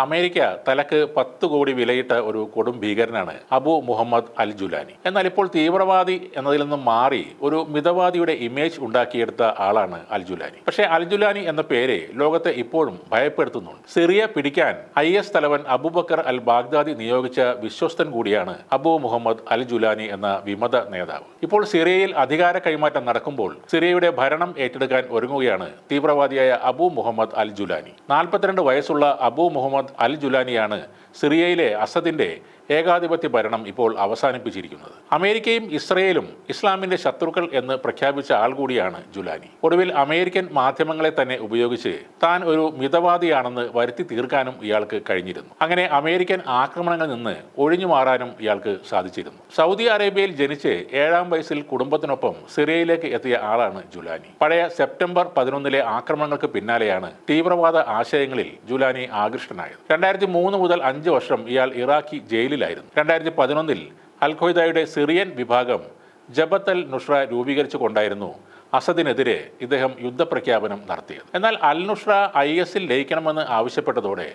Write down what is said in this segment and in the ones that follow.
America തലക്ക് പത്ത് കോടി വിലയിട്ട ഒരു കൊടും ഭീകരനാണ് അബു മുഹമ്മദ് അൽ ജുലാനി. എന്നാൽ ഇപ്പോൾ തീവ്രവാദി എന്നതിൽ നിന്നും മാറി ഒരു മിതവാദിയുടെ ഇമേജ് ഉണ്ടാക്കിയെടുത്ത ആളാണ് അൽ ജുലാനി. പക്ഷേ അൽ ജുലാനി എന്ന പേര് ലോകത്തെ ഇപ്പോഴും ഭയപ്പെടുത്തുന്നുണ്ട്. സിറിയ പിടിക്കാൻ ഐ എസ് തലവൻ അബുബക്കർ അൽ ബാഗ്ദാദി നിയോഗിച്ച വിശ്വസ്തൻ കൂടിയാണ് അബു മുഹമ്മദ് അൽ ജുലാനി എന്ന വിമത നേതാവ്. ഇപ്പോൾ സിറിയയിൽ അധികാര കൈമാറ്റം നടക്കുമ്പോൾ സിറിയയുടെ ഭരണം ഏറ്റെടുക്കാൻ ഒരുങ്ങുകയാണ് തീവ്രവാദിയായ അബു മുഹമ്മദ് അൽ ജുലാനി. നാൽപ്പത്തിരണ്ട് വയസ്സുള്ള അബു മുഹമ്മദ് അൽ ജുലാനിയാണ് സിറിയയിലെ അസദിന്റെ ഏകാധിപത്യ ഭരണം ഇപ്പോൾ അവസാനിപ്പിച്ചിരിക്കുന്നത്. അമേരിക്കയും ഇസ്രയേലും ഇസ്ലാമിന്റെ ശത്രുക്കൾ എന്ന് പ്രഖ്യാപിച്ച ആൾ കൂടിയാണ് ജുലാനി. ഒടുവിൽ അമേരിക്കൻ മാധ്യമങ്ങളെ തന്നെ ഉപയോഗിച്ച് താൻ ഒരു മിതവാദിയാണെന്ന് വരുത്തി തീർക്കാനും ഇയാൾക്ക് കഴിഞ്ഞിരുന്നു. അങ്ങനെ അമേരിക്കൻ ആക്രമണങ്ങളിൽ നിന്ന് ഒഴിഞ്ഞു മാറാനും ഇയാൾക്ക് സാധിച്ചിരുന്നു. സൗദി അറേബ്യയിൽ ജനിച്ച് ഏഴാം വയസ്സിൽ കുടുംബത്തിനൊപ്പം സിറിയയിലേക്ക് എത്തിയ ആളാണ് ജുലാനി. പഴയ സെപ്റ്റംബർ പതിനൊന്നിലെ ആക്രമണങ്ങൾക്ക് പിന്നാലെയാണ് തീവ്രവാദ ആശയങ്ങളിൽ ജുലാനി ആകൃഷ്ടനായത്. രണ്ടായിരത്തി മൂന്ന് മുതൽ അഞ്ച് വർഷം ഇയാൾ ഇറാഖി ജയിലിലായിരുന്നു. രണ്ടായിരത്തി പതിനൊന്നിൽ അൽഖ്വയ്ദയുടെ സിറിയൻ വിഭാഗം ജബത്ത് അൽ നുഷ്ര രൂപീകരിച്ചു കൊണ്ടായിരുന്നു അസദിനെതിരെ ഇദ്ദേഹം യുദ്ധപ്രഖ്യാപനം നടത്തിയത്. എന്നാൽ അൽ നുഷ്ര ഐ എസിൽ ലയിക്കണമെന്ന് ആവശ്യപ്പെട്ടതോടെ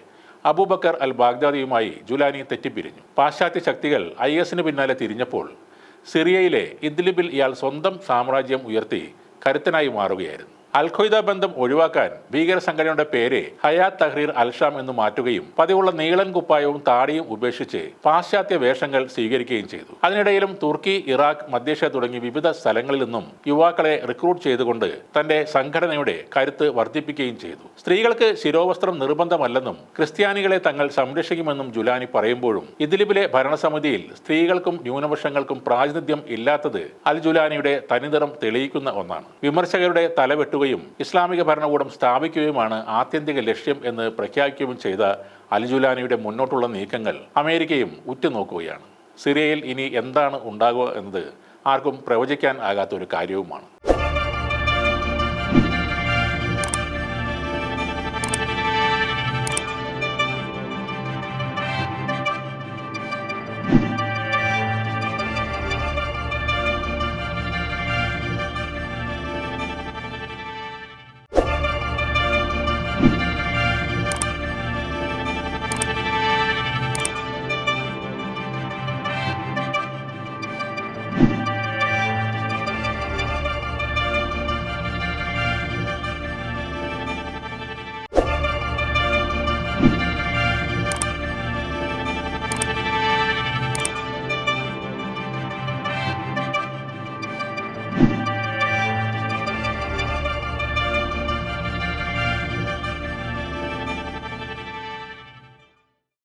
അബൂബക്കർ അൽ ബാഗ്ദാദിയുമായി ജുലാനി തെറ്റിപ്പിരിഞ്ഞു. പാശ്ചാത്യ ശക്തികൾ ഐ എസിന് പിന്നാലെ തിരിഞ്ഞപ്പോൾ സിറിയയിലെ ഇദ്ലിബിൽ ഇയാൾ സ്വന്തം സാമ്രാജ്യം ഉയർത്തി കരുത്തനായി മാറുകയായിരുന്നു. അൽ ഖ്വയ്ദ ബന്ധം ഒഴിവാക്കാൻ ഭീകര സംഘടനയുടെ പേര് ഹയാത്ത് തഹ്രീർ അൽഷാം എന്ന് മാറ്റുകയും പതിവുള്ള നീളൻ കുപ്പായവും താടിയും ഉപേക്ഷിച്ച് പാശ്ചാത്യ വേഷങ്ങൾ സ്വീകരിക്കുകയും ചെയ്തു. അതിനിടയിലും തുർക്കി ഇറാഖ് മധ്യേഷ്യ തുടങ്ങി വിവിധ സ്ഥലങ്ങളിൽ നിന്നും യുവാക്കളെ റിക്രൂട്ട് ചെയ്തുകൊണ്ട് തന്റെ സംഘടനയുടെ കരുത്ത് വർദ്ധിപ്പിക്കുകയും ചെയ്തു. സ്ത്രീകൾക്ക് ശിരോവസ്ത്രം നിർബന്ധമല്ലെന്നും ക്രിസ്ത്യാനികളെ തങ്ങൾ സംരക്ഷിക്കുമെന്നും ജുലാനി പറയുമ്പോഴും ഇദ്ലിബിലെ ഭരണസമിതിയിൽ സ്ത്രീകൾക്കും ന്യൂനപക്ഷങ്ങൾക്കും പ്രാതിനിധ്യം ഇല്ലാത്തത് അൽ ജുലാനിയുടെ തനിനിറം തെളിയിക്കുന്ന ഒന്നാണ്. വിമർശകരുടെ തലവെട്ടുകയും ഇസ്ലാമിക ഭരണകൂടം സ്ഥാപിക്കുകയുമാണ് ആത്യന്തിക ലക്ഷ്യം എന്ന് പ്രഖ്യാപിക്കുകയും ചെയ്ത അലിജുലാനിയുടെ മുന്നോട്ടുള്ള നീക്കങ്ങൾ അമേരിക്കയും ഉറ്റുനോക്കുകയാണ്. സിറിയയിൽ ഇനി എന്താണ് ഉണ്ടാകുക എന്നത് ആർക്കും പ്രവചിക്കാൻ ആകാത്ത ഒരു കാര്യവുമാണ്.